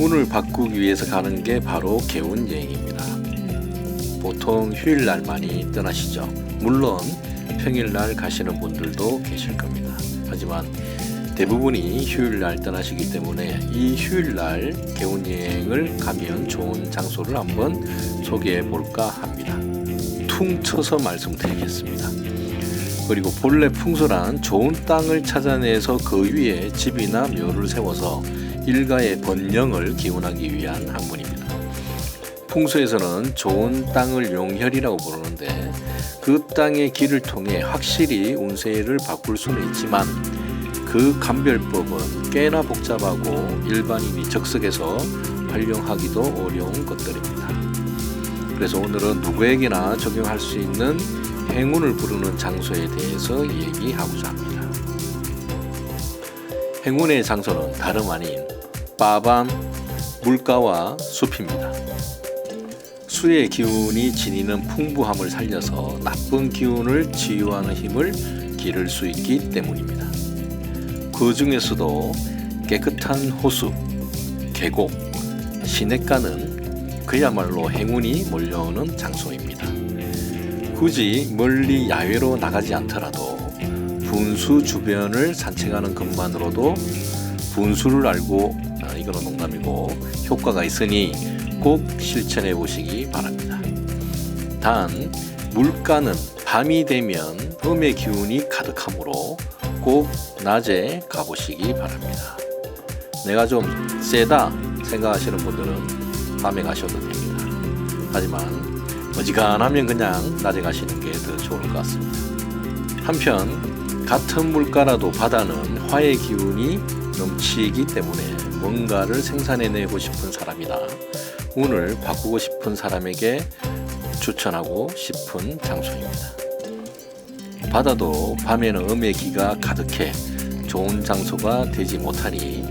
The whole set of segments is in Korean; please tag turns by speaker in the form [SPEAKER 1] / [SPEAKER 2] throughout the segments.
[SPEAKER 1] 운을 바꾸기 위해서 가는 게 바로 개운 여행입니다. 보통 휴일날 많이 떠나시죠. 물론 평일날 가시는 분들도 계실 겁니다. 하지만 대부분이 휴일날 떠나시기 때문에 이 휴일날 개운 여행을 가면 좋은 장소를 한번 소개해 볼까 합니다. 퉁 쳐서 말씀드리겠습니다. 그리고 본래 풍수란 좋은 땅을 찾아내서 그 위에 집이나 묘를 세워서 일가의 번영을 기원하기 위한 학문입니다. 풍수에서는 좋은 땅을 용혈이라고 부르는데 그 땅의 길을 통해 확실히 운세를 바꿀 수는 있지만 그 감별법은 꽤나 복잡하고 일반인이 적석에서 활용하기도 어려운 것들입니다. 그래서 오늘은 누구에게나 적용할 수 있는 행운을 부르는 장소에 대해서 얘기하고자 합니다. 행운의 장소는 다름 아닌 빠밤 물가와 숲입니다. 수의 기운이 지니는 풍부함을 살려서 나쁜 기운을 치유하는 힘을 기를 수 있기 때문입니다. 그 중에서도 깨끗한 호수, 계곡, 시냇가는 그야말로 행운이 몰려오는 장소입니다. 굳이 멀리 야외로 나가지 않더라도 분수 주변을 산책하는 것만으로도 분수를 알고 아, 이거는 농담이고 효과가 있으니 꼭 실천해 보시기 바랍니다. 단 물가는 밤이 되면 음의 기운이 가득하므로 꼭 낮에 가보시기 바랍니다. 내가 좀 세다 생각하시는 분들은 밤에 가셔도 됩니다. 하지만 어지간하면 그냥 낮에 가시는 게 더 좋을 것 같습니다. 한편 같은 물가라도 바다는 화의 기운이 넘치기 때문에 뭔가를 생산해내고 싶은 사람이나 운을 바꾸고 싶은 사람에게 추천하고 싶은 장소입니다. 바다도 밤에는 음의 기가 가득해 좋은 장소가 되지 못하니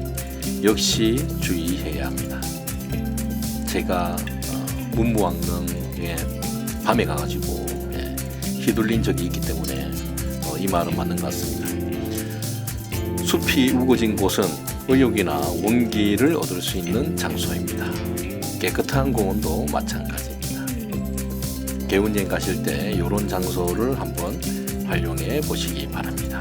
[SPEAKER 1] 역시 주의해야 합니다. 제가 어, 문무왕릉에 밤에 가가지고 예, 휘둘린 적이 있기 때문에 어, 이 말은 맞는 것 같습니다. 숲이 우거진 곳은 의욕이나 원기를 얻을 수 있는 장소입니다. 깨끗한 공원도 마찬가지입니다. 개운여행 가실 때 이런 장소를 한번 활용해 보시기 바랍니다.